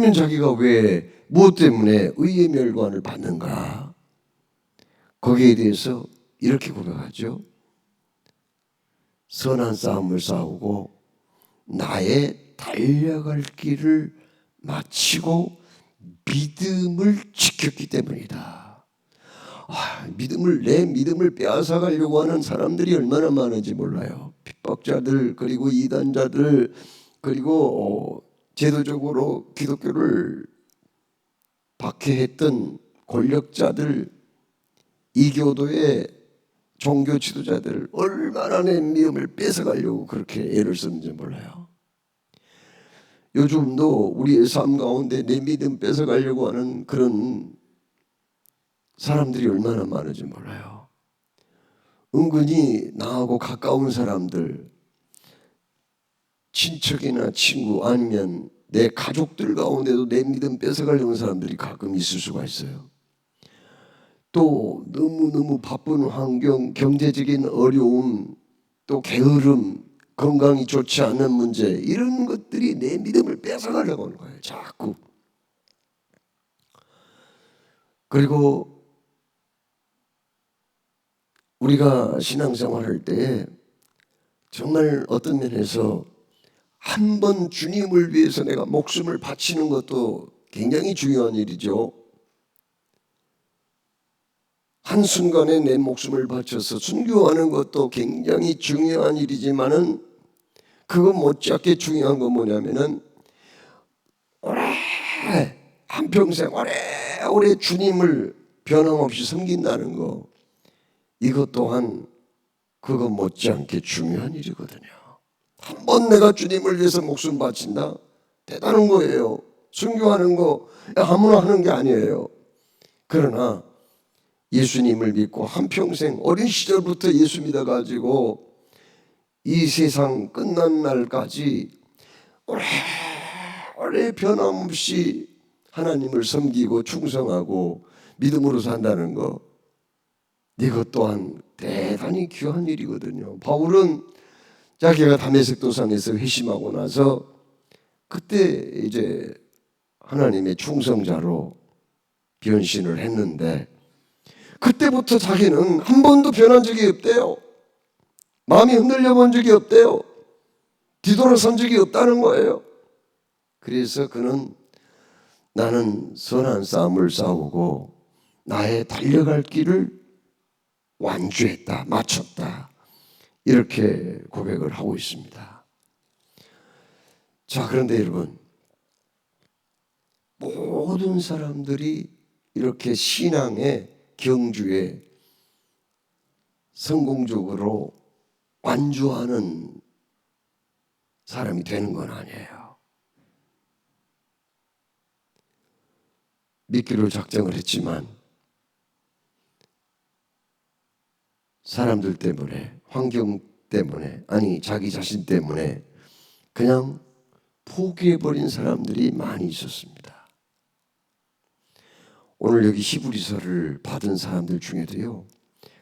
그러면 자기가 왜 무엇 때문에 의의 멸관을 받는가? 거기에 대해서 이렇게 고백하죠. 선한 싸움을 싸우고 나의 달려갈 길을 마치고 믿음을 지켰기 때문이다. 아, 믿음을 내 믿음을 빼앗아 가려고 하는 사람들이 얼마나 많은지 몰라요. 핍박자들 그리고 이단자들 그리고 어, 제도적으로 기독교를 박해했던 권력자들 이교도의 종교 지도자들 얼마나 내 믿음을 뺏어가려고 그렇게 애를 썼는지 몰라요. 요즘도 우리의 삶 가운데 내 믿음 뺏어가려고 하는 그런 사람들이 얼마나 많은지 몰라요. 은근히 나하고 가까운 사람들, 친척이나 친구 아니면 내 가족들 가운데도 내 믿음 뺏어가려는 사람들이 가끔 있을 수가 있어요. 또 너무너무 바쁜 환경, 경제적인 어려움, 또 게으름, 건강이 좋지 않은 문제 이런 것들이 내 믿음을 뺏어가려고 하는 거예요. 자꾸. 그리고 우리가 신앙생활 할 때 정말 어떤 면에서 한 번 주님을 위해서 내가 목숨을 바치는 것도 굉장히 중요한 일이죠. 한순간에 내 목숨을 바쳐서 순교하는 것도 굉장히 중요한 일이지만은 그거 못지않게 중요한 건 뭐냐면은 오래 한평생 오래오래 주님을 변함없이 섬긴다는 거 이것 또한 그거 못지않게 중요한 일이거든요. 한 번 내가 주님을 위해서 목숨 바친다 대단한 거예요. 순교하는 거 아무나 하는 게 아니에요. 그러나 예수님을 믿고 한평생 어린 시절부터 예수 믿어가지고 이 세상 끝난 날까지 오래 오래 변함없이 하나님을 섬기고 충성하고 믿음으로 산다는 거 이것 또한 대단히 귀한 일이거든요. 바울은 자기가 담에색 도상에서 회심하고 나서 그때 이제 하나님의 충성자로 변신을 했는데 그때부터 자기는 한 번도 변한 적이 없대요. 마음이 흔들려 본 적이 없대요. 뒤돌아선 적이 없다는 거예요. 그래서 그는 나는 선한 싸움을 싸우고 나의 달려갈 길을 완주했다, 마쳤다. 이렇게 고백을 하고 있습니다. 자, 그런데 여러분, 모든 사람들이 이렇게 신앙의 경주에 성공적으로 완주하는 사람이 되는 건 아니에요. 믿기로 작정을 했지만 사람들 때문에 환경 때문에 아니 자기 자신 때문에 그냥 포기해 버린 사람들이 많이 있었습니다. 오늘 여기 히브리서를 받은 사람들 중에도요.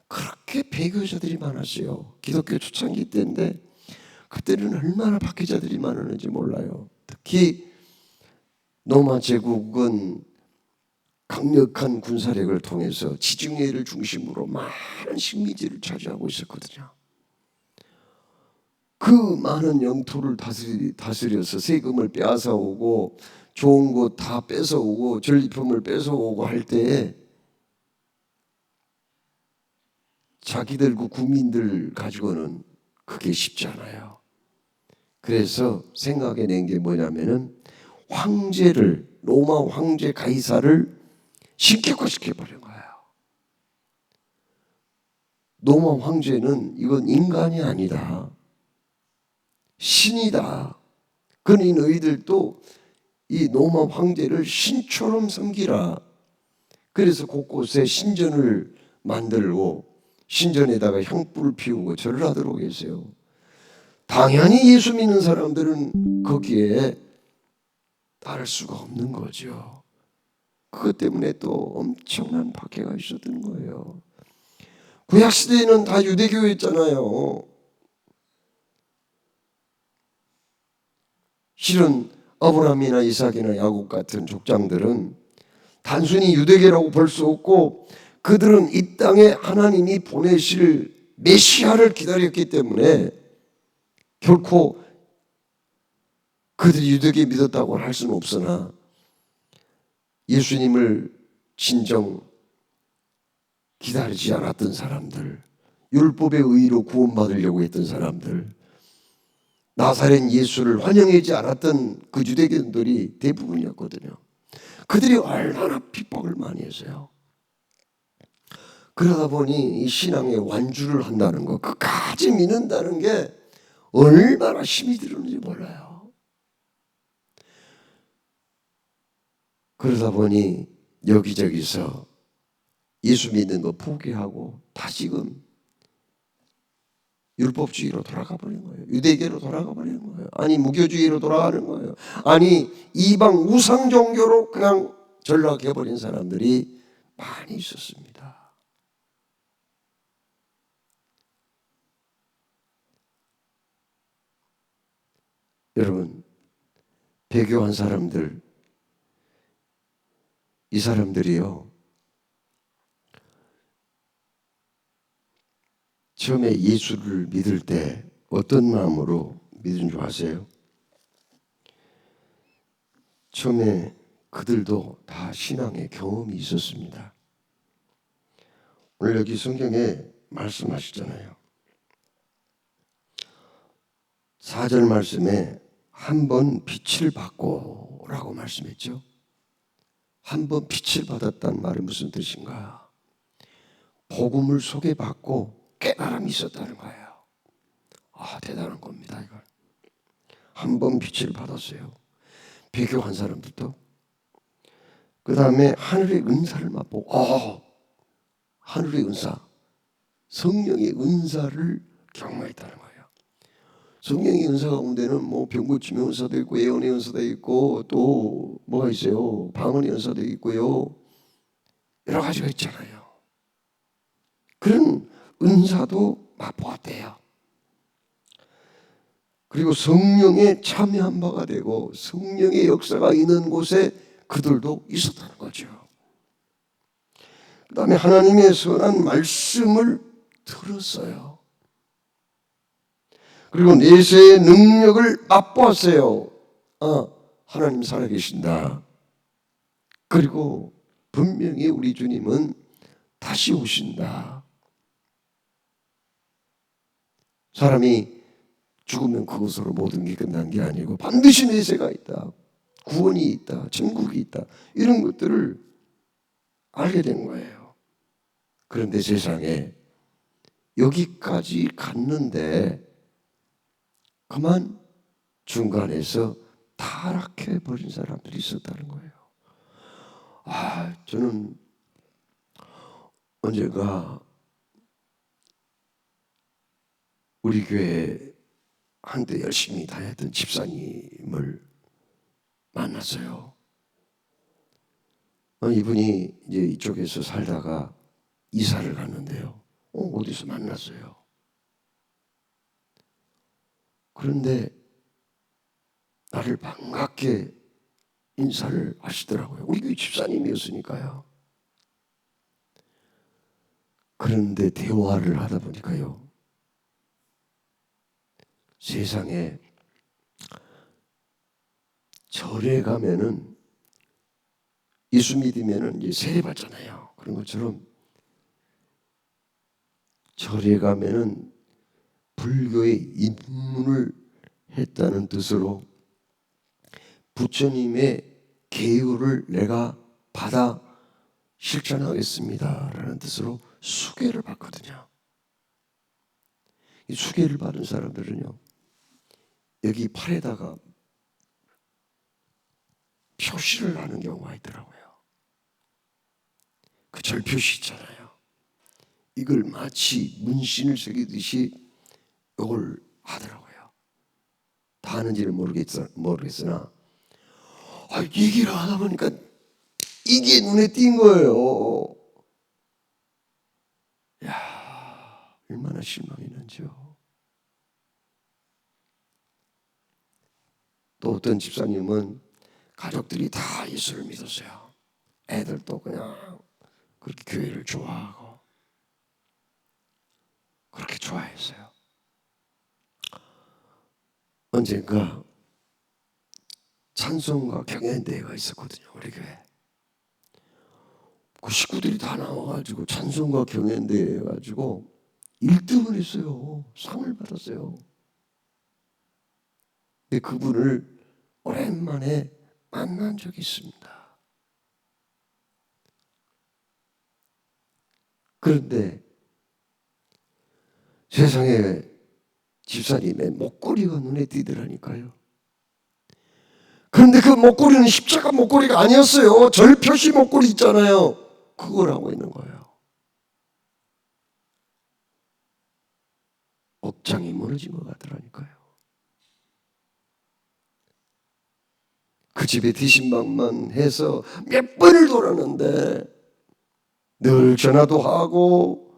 그렇게 배교자들이 많았어요. 기독교 초창기 때인데 그때는 얼마나 박해자들이 많았는지 몰라요. 특히 로마 제국은 강력한 군사력을 통해서 지중해를 중심으로 많은 식민지를 차지하고 있었거든요. 그 많은 영토를 다스려서 세금을 빼앗아 오고 좋은 거 다 뺏어오고 전리품을 뺏어오고 할 때에 자기들 그 국민들 가지고는 그게 쉽지 않아요. 그래서 생각해 낸 게 뭐냐면은 황제를 로마 황제 가이사를 신격화시켜 버린 거예요. 로마 황제는 이건 인간이 아니다. 신이다. 그러니 너희들도 이 로마 황제를 신처럼 섬기라. 그래서 곳곳에 신전을 만들고 신전에다가 향불을 피우고 절을 하도록 계세요. 당연히 예수 믿는 사람들은 거기에 따를 수가 없는 거죠. 그것 때문에 또 엄청난 박해가 있었던 거예요. 구약 시대에는 다 유대교였잖아요. 실은 아브라함이나 이삭이나 야곱 같은 족장들은 단순히 유대계라고 볼 수 없고 그들은 이 땅에 하나님이 보내실 메시아를 기다렸기 때문에 결코 그들이 유대계 믿었다고 할 수는 없으나 예수님을 진정 기다리지 않았던 사람들, 율법의 의로 구원받으려고 했던 사람들, 나사렛 예수를 환영하지 않았던 그 유대교인들이 대부분이었거든요. 그들이 얼마나 핍박을 많이 했어요. 그러다 보니 이 신앙의 완주를 한다는 거, 끝까지 믿는다는 게 얼마나 힘이 들었는지 몰라요. 그러다 보니 여기저기서 예수 믿는 거 포기하고 다시금 율법주의로 돌아가 버린 거예요. 유대계로 돌아가 버리는 거예요. 아니 무교주의로 돌아가는 거예요. 아니 이방 우상 종교로 그냥 전락해 버린 사람들이 많이 있었습니다. 여러분 배교한 사람들 이 사람들이요 처음에 예수를 믿을 때 어떤 마음으로 믿은 줄 아세요? 처음에 그들도 다 신앙의 경험이 있었습니다. 오늘 여기 성경에 말씀하시잖아요. 4절 말씀에 한 번 빛을 받고 라고 말씀했죠. 한 번 빛을 받았다는 말이 무슨 뜻인가? 복음을 소개받고 깨달음이 있었다는 거예요. 아, 대단한 겁니다, 이걸. 한 번 빛을 받았어요. 배교한 사람들도. 그 다음에 하늘의 은사를 맛보고, 어, 하늘의 은사, 성령의 은사를 경험했다는 거예요. 성령의 은사 가운데는 뭐 병고침의 은사도 있고 예언의 은사도 있고 또 뭐가 있어요? 방언의 은사도 있고요. 여러 가지가 있잖아요. 그런 은사도 맛보았대요. 그리고 성령에 참여한 바가 되고 성령의 역사가 있는 곳에 그들도 있었다는 거죠. 그 다음에 하나님의 선한 말씀을 들었어요. 그리고 내세의 능력을 맛보았어요. 아, 하나님 살아계신다. 그리고 분명히 우리 주님은 다시 오신다. 사람이 죽으면 그것으로 모든 게 끝난 게 아니고 반드시 내세가 있다. 구원이 있다. 천국이 있다. 이런 것들을 알게 된 거예요. 그런데 세상에 여기까지 갔는데 그만 중간에서 타락해 버린 사람들이 있었다는 거예요. 아, 저는 언제가 우리 교회 한때 열심히 다녔던 집사님을 만났어요. 어, 이분이 이제 이쪽에서 살다가 이사를 갔는데요. 어, 어디서 만났어요. 그런데 나를 반갑게 인사를 하시더라고요. 우리 교회 집사님이었으니까요. 그런데 대화를 하다 보니까요. 세상에 절에 가면은 예수 믿으면은 세례 받잖아요. 그런 것처럼 절에 가면은 불교의 입문을 했다는 뜻으로 부처님의 계율을 내가 받아 실천하겠습니다라는 뜻으로 수계를 받거든요. 이 수계를 받은 사람들은요. 여기 팔에다가 표시를 하는 경우가 있더라고요. 그 절표시 있잖아요. 이걸 마치 문신을 새기듯이 이걸 하더라고요. 다 하는지는 모르겠, 모르겠으나 아, 얘기를 하다 보니까 이게 눈에 띈 거예요. 야 얼마나 실망했는지요. 또 어떤 집사님은 가족들이 다 예수를 믿었어요. 애들도 그냥 그렇게 교회를 좋아하고 그렇게 좋아했어요. 언젠가 찬송가 경연대회가 있었거든요. 우리 교회. 그 식구들이 다 나와가지고 찬송가 경연대회 해가지고 1등을 했어요. 상을 받았어요. 근데 그분을 오랜만에 만난 적이 있습니다. 그런데 세상에 집사님의 목걸이가 눈에 띄더라니까요. 그런데 그 목걸이는 십자가 목걸이가 아니었어요. 절 표시 목걸이 있잖아요. 그걸 하고 있는 거예요. 억장이 무너진 것 같더라니까요. 그 집에 뒤신방만 해서 몇 번을 돌았는데 늘 전화도 하고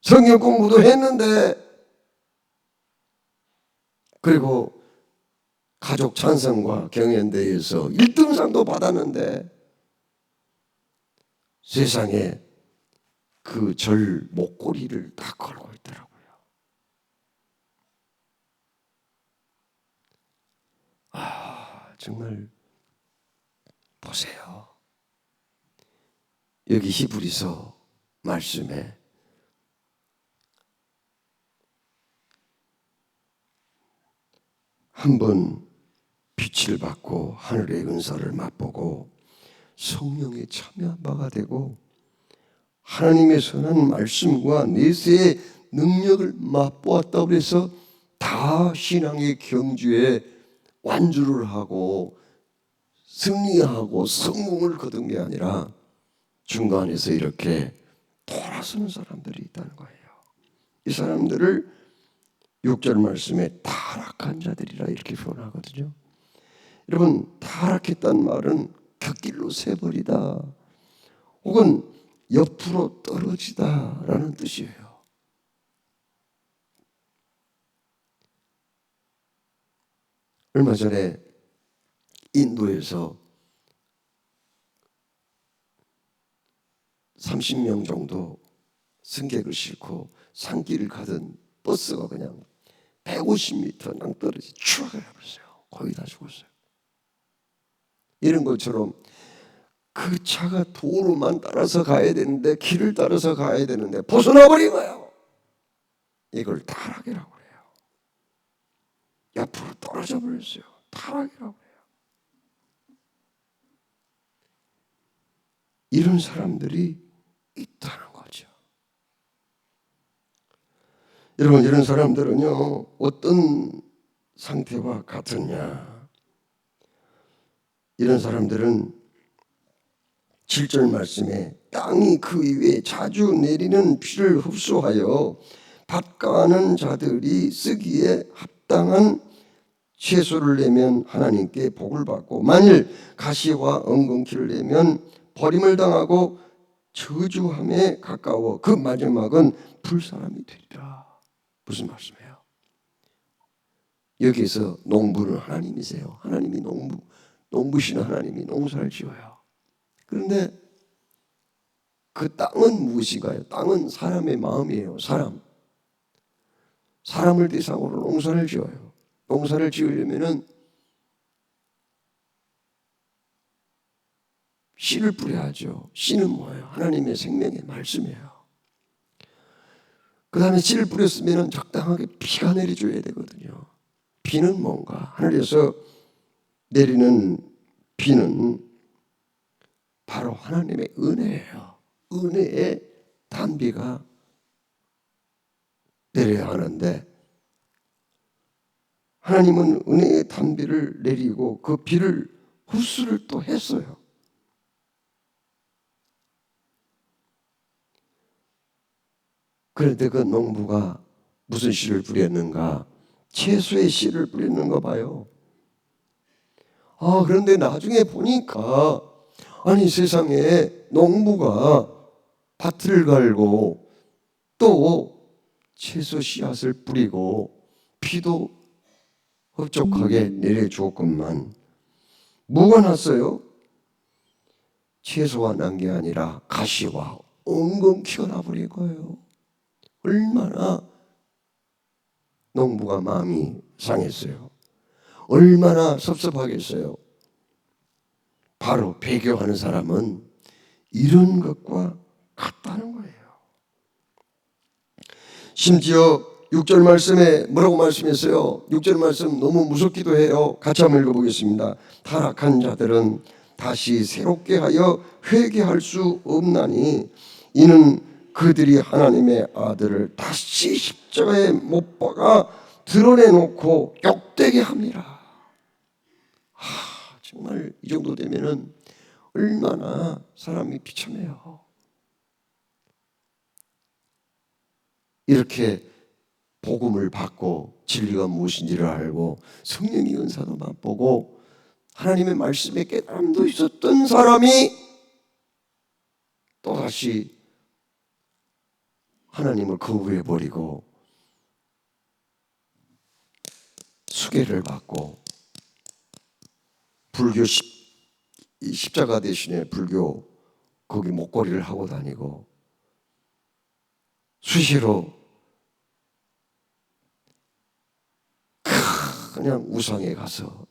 성경 공부도 했는데 그리고 가족 찬성과 경연대회에서 1등상도 받았는데 세상에 그 절 목걸이를 다 걸고 있더라고요. 아, 정말 보세요. 여기 히브리서 말씀에 한 번 빛을 받고 하늘의 은사를 맛보고 성령에 참여한 바가 되고 하나님의 선한 말씀과 내세의 능력을 맛보았다 그래서 다 신앙의 경주에 완주를 하고 승리하고 성공을 거둔 게 아니라 중간에서 이렇게 돌아서는 사람들이 있다는 거예요. 이 사람들을 6절 말씀에 타락한 자들이라 이렇게 표현하거든요. 여러분 타락했단 말은 곁길로 새버리다 혹은 옆으로 떨어지다라는 뜻이에요. 얼마 전에 인도에서 30명 정도 승객을 싣고 산길을 가던 버스가 그냥 150m 낭떠러지 추락을 해버렸어요. 거의 다 죽었어요. 이런 것처럼 그 차가 도로만 따라서 가야 되는데 길을 따라서 가야 되는데 벗어나 버린 거예요. 이걸 타락이라고 그래요. 옆으로 떨어져 버렸어요. 타락이라고 해요. 이런 사람들이 있다는 거죠. 여러분 이런 사람들은요 어떤 상태와 같으냐? 이런 사람들은 7절 말씀에 땅이 그 위에 자주 내리는 비를 흡수하여 밭가는 자들이 쓰기에 합 당한 채소를 내면 하나님께 복을 받고 만일 가시와 엉겅퀴를 내면 버림을 당하고 저주함에 가까워 그 마지막은 불사람이 되리라. 무슨 말씀이에요? 여기서 농부는 하나님이세요. 하나님이 농부, 농부시는 하나님이 농사를 지어요. 그런데 그 땅은 무엇인가요? 땅은 사람의 마음이에요. 사람. 사람을 대상으로 농사를 지어요. 농사를 지으려면은 씨를 뿌려야죠. 씨는 뭐예요? 하나님의 생명의 말씀이에요. 그 다음에 씨를 뿌렸으면 적당하게 비가 내려줘야 되거든요. 비는 뭔가? 하늘에서 내리는 비는 바로 하나님의 은혜예요. 은혜의 단비가 내려야 하는데 하나님은 은혜의 단비를 내리고 그 비를 흡수를 또 했어요. 그런데 그 농부가 무슨 씨를 뿌렸는가? 채소의 씨를 뿌리는 거 봐요. 아, 그런데 나중에 보니까, 아니, 세상에 농부가 밭을 갈고 또 채소 씨앗을 뿌리고 비도 흡족하게 내려주었건만 뭐가 났어요? 채소가 난 게 아니라 가시와 엉겅퀴가 나버린 거예요. 얼마나 농부가 마음이 상했어요. 얼마나 섭섭하겠어요. 바로 배교하는 사람은 이런 것과 같다는 거예요. 심지어 6절 말씀에 뭐라고 말씀했어요? 6절 말씀 너무 무섭기도 해요. 같이 한번 읽어보겠습니다. 타락한 자들은 다시 새롭게 하여 회개할 수 없나니 이는 그들이 하나님의 아들을 다시 십자가에 못 박아 드러내놓고 욕되게 합니다. 하, 정말 이 정도 되면은 얼마나 사람이 비참해요. 이렇게 복음을 받고 진리가 무엇인지를 알고 성령의 은사도 맛보고 하나님의 말씀에 깨달음도 있었던 사람이 또다시 하나님을 거부해 버리고 수계를 받고 불교 십, 십자가 대신에 불교 거기 목걸이를 하고 다니고 수시로 그냥 우상에 가서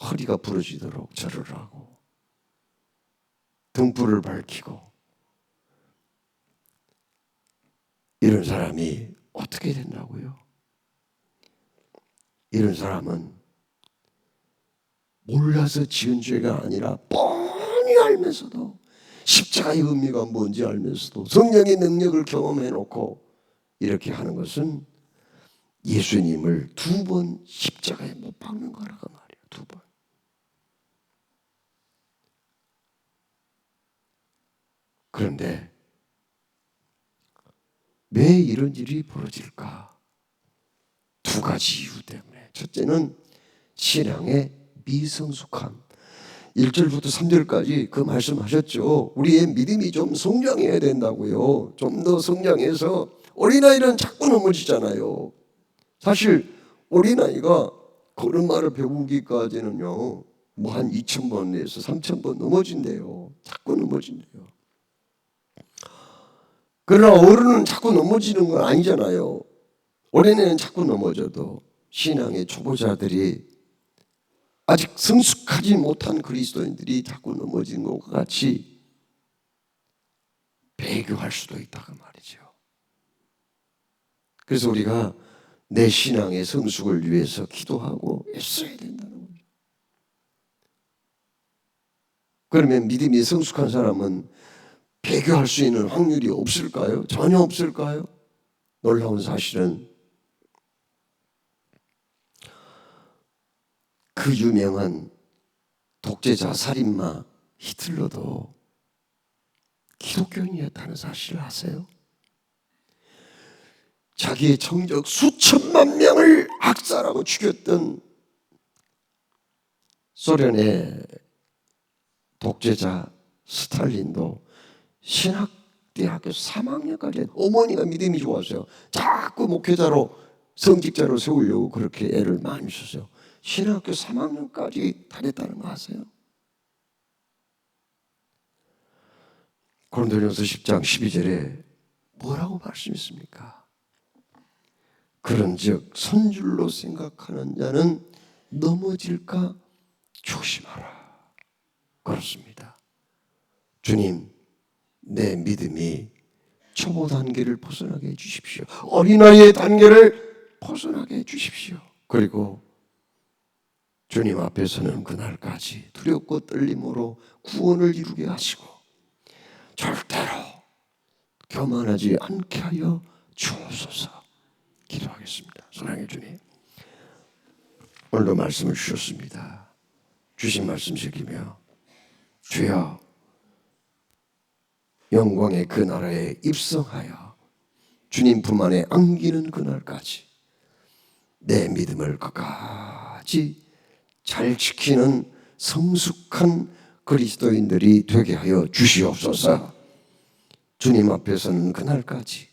허리가 부러지도록 절을 하고 등불을 밝히고 이런 사람이 어떻게 된다고요? 이런 사람은 몰라서 지은 죄가 아니라 뻔히 알면서도 십자가의 의미가 뭔지 알면서도 성령의 능력을 경험해 놓고 이렇게 하는 것은 예수님을 두 번 십자가에 못 박는 거라고 말이에요. 두 번. 그런데 왜 이런 일이 벌어질까? 두 가지 이유 때문에. 첫째는 신앙의 미성숙함. 1절부터 3절까지 그 말씀하셨죠. 우리의 믿음이 좀 성장해야 된다고요. 좀 더 성장해서 어린아이는 자꾸 넘어지잖아요. 사실 어린아이가 걸음마를 배우기까지는요. 뭐 한 2,000번 내에서 3,000번 넘어진대요. 자꾸 넘어진대요. 그러나 어른은 자꾸 넘어지는 건 아니잖아요. 어린애는 자꾸 넘어져도 신앙의 초보자들이 아직 성숙하지 못한 그리스도인들이 자꾸 넘어지는 것과 같이 배교할 수도 있다고 말이죠. 그래서 우리가 내 신앙의 성숙을 위해서 기도하고 애써야 된다는 거죠. 그러면 믿음이 성숙한 사람은 배교할 수 있는 확률이 없을까요? 전혀 없을까요? 놀라운 사실은 그 유명한 독재자 살인마 히틀러도 기독교인이었다는 사실을 아세요? 자기의 정적 수천만 명을 학살하고 죽였던 소련의 독재자 스탈린도 신학대학교 3학년까지 어머니가 믿음이 좋았어요. 자꾸 목회자로 성직자로 세우려고 그렇게 애를 많이 썼어요. 신학교 3학년까지 다녔다는 거 아세요? 고린도전서 10장 12절에 뭐라고 말씀했습니까? 그런즉 선줄로 생각하는 자는 넘어질까 조심하라. 그렇습니다. 주님, 내 믿음이 초보 단계를 벗어나게 해 주십시오. 어린아이의 단계를 벗어나게 해 주십시오. 그리고 주님 앞에서는 그날까지 두렵고 떨림으로 구원을 이루게 하시고 절대로 교만하지 않게 하여 주옵소서. 기도하겠습니다. 사랑해 주님. 오늘도 말씀을 주셨습니다. 주신 말씀 지키며 주여 영광의 그 나라에 입성하여 주님 품 안에 안기는 그날까지 내 믿음을 끝까지 잘 지키는 성숙한 그리스도인들이 되게 하여 주시옵소서. 주님 앞에서는 그날까지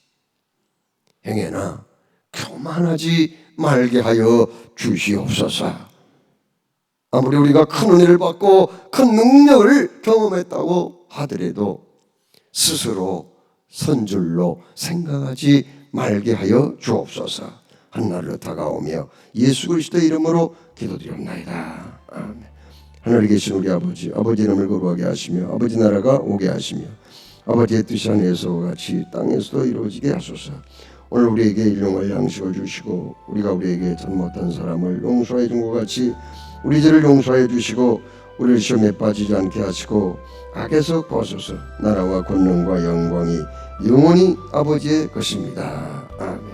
행여나 교만하지 말게 하여 주시옵소서. 아무리 우리가 큰 은혜를 받고 큰 능력을 경험했다고 하더라도 스스로 선줄로 생각하지 말게 하여 주옵소서. 한날로 다가오며 예수 그리스도의 이름으로 기도드렸나이다. 아멘. 하늘에 계신 우리 아버지, 아버지 이름을 거룩하게 하시며 아버지 나라가 오게 하시며 아버지의 뜻이 하늘에서와 같이 땅에서도 이루어지게 하소서. 오늘 우리에게 일용할 양식을 주시고 우리가 우리에게 잘못한 사람을 용서해 준 것 같이 우리 죄를 용서해 주시고 우리를 시험에 빠지지 않게 하시고 악에서 벗어서 나라와 권능과 영광이 영원히 아버지의 것입니다. 아멘.